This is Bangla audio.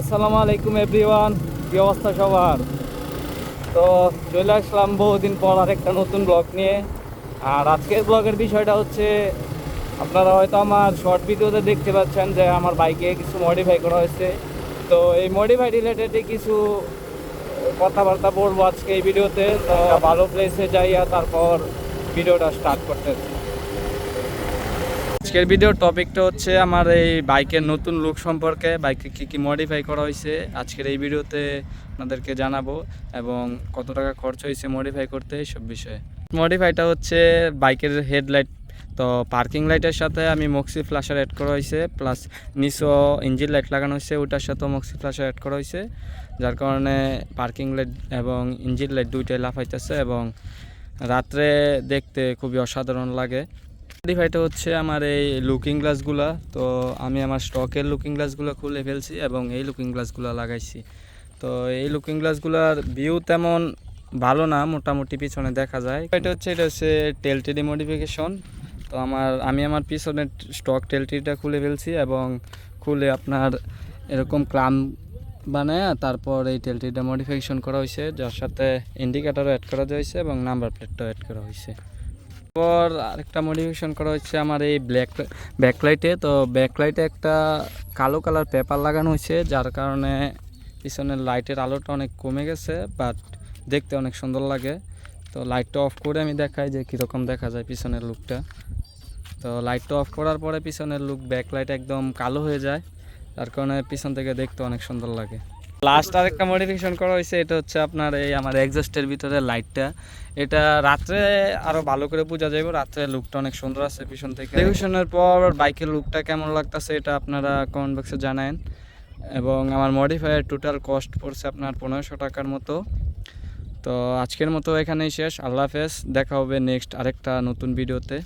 আসসালামু আলাইকুম এভরিওয়ান কি অবস্থা সবার? তো চলে আসলাম বহুদিন পর আর একটা নতুন ব্লগ নিয়ে। আর আজকের ব্লগের বিষয়টা হচ্ছে, আপনারা হয়তো আমার শর্ট ভিডিওতে দেখতে পাচ্ছেন যে আমার বাইকে কিছু মডিফাই করা হয়েছে। তো এই মডিফাই রিলেটেডই কিছু কথাবার্তা বলব আজকে এই ভিডিওতে তো ভালো প্লেসে যাইয়া তারপর ভিডিওটা স্টার্ট করতেছি আজকের ভিডিওর টপিকটা হচ্ছে আমার এই বাইকের নতুন লুক সম্পর্কে বাইকে কী কী মডিফাই করা হয়েছে। আজকের এই ভিডিওতে আপনাদেরকে জানাব এবং কত টাকা খরচ হয়েছে মডিফাই করতে সব বিষয়ে। মডিফাইটা হচ্ছে বাইকের হেডলাইট তো পার্কিং লাইটের সাথে আমি মক্সি ফ্ল্যাশার অ্যাড করা হয়েছে প্লাস নিচও ইঞ্জিন লাইট লাগানো হয়েছে, ওটার সাথেও মক্সি ফ্ল্যাশার অ্যাড করা হয়েছে, যার কারণে পার্কিং লাইট এবং ইঞ্জিন লাইট দুইটাই লাফাইতেছে এবং রাত্রে দেখতে খুবই অসাধারণ লাগে। মডিফাইটা হচ্ছে আমার এই লুকিং গ্লাসগুলা তো আমি আমার স্টকের লুকিং গ্লাসগুলো খুলে ফেলছি এবং এই লুকিং গ্লাসগুলো লাগাইছি। তো এই লুকিং গ্লাসগুলোর ভিউ তেমন ভালো না, মোটামুটি পিছনে দেখা যায়। এটা হচ্ছে এটা হচ্ছে টেলটিডি মডিফিকেশন তো আমার, আমি আমার পিছনের স্টক টেলটিটা খুলে ফেলছি এবং খুলে আপনার এরকম ক্লাম বানায় তারপর এই টেলটিটা মডিফিকেশন করা হয়েছে যার সাথে ইন্ডিকেটারও অ্যাড করা হয়েছে এবং নাম্বার প্লেটটাও অ্যাড করা হয়েছে পর আরেকটা মডিফিকেশন করা হচ্ছে আমার এই ব্ল্যাক ব্যাকলাইটে তো ব্যাকলাইটে একটা কালো কালার পেপার লাগানো হয়েছে, যার কারণে পিছনের লাইটের আলোটা অনেক কমে গেছে বাট দেখতে অনেক সুন্দর লাগে। তো লাইটটা অফ করে আমি দেখাই যে কীরকম দেখা যায় পিছনের লুকটা তো লাইটটা অফ করার পরে পিছনের লুক ব্যাকলাইট একদম কালো হয়ে যায় তার কারণে পিছন থেকে দেখতে অনেক সুন্দর লাগে। লাস্ট আরেকটা মডিফিকেশন করা হয়েছে, এটা হচ্ছে আপনার এই আমার এক্সস্টের ভিতরে লাইটটা এটা রাত্রে আরও ভালো করে বোঝা যাবে রাত্রে লুকটা অনেক সুন্দর আছে পিছন থেকে। মডিফিকেশনের পর বাইকের লুকটা কেমন লাগতেছে এটা আপনারা কমেন্ট বক্সে জানান এবং আমার মডিফায়ার টোটাল কস্ট পড়ছে আপনার পনেরোশো টাকার মতো। তো আজকের মতো এখানেই শেষ, আল্লাহ হাফেজ, দেখা হবে নেক্সট আরেকটা নতুন ভিডিওতে